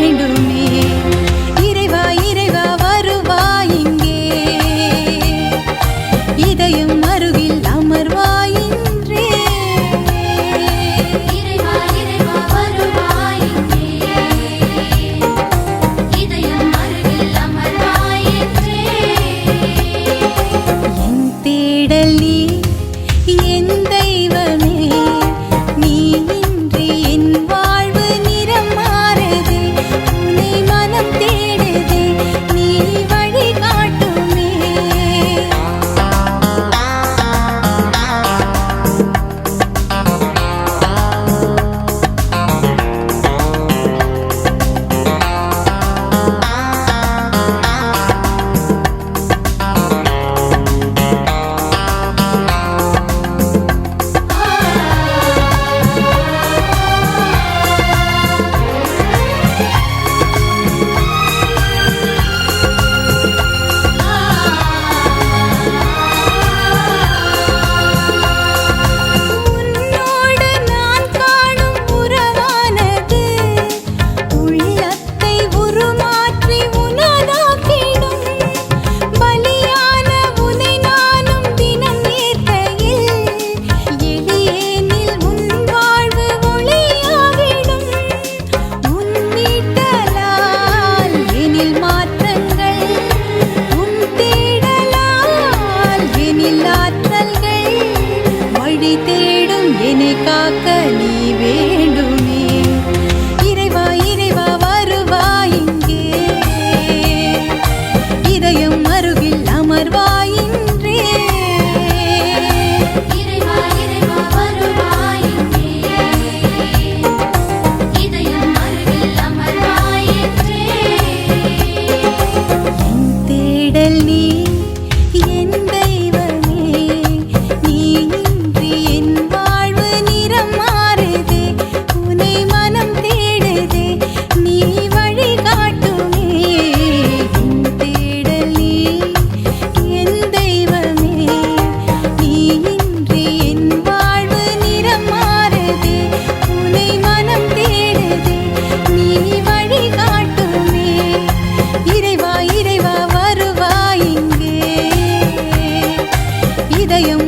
வேண்டும் தேடும் என்னை காக்க நீ வேண்டுமே. இறைவா இறைவா வருவா இங்கே. இதயம் அருகில் அமர்வாயின்றே தேடல் நீ இதையும்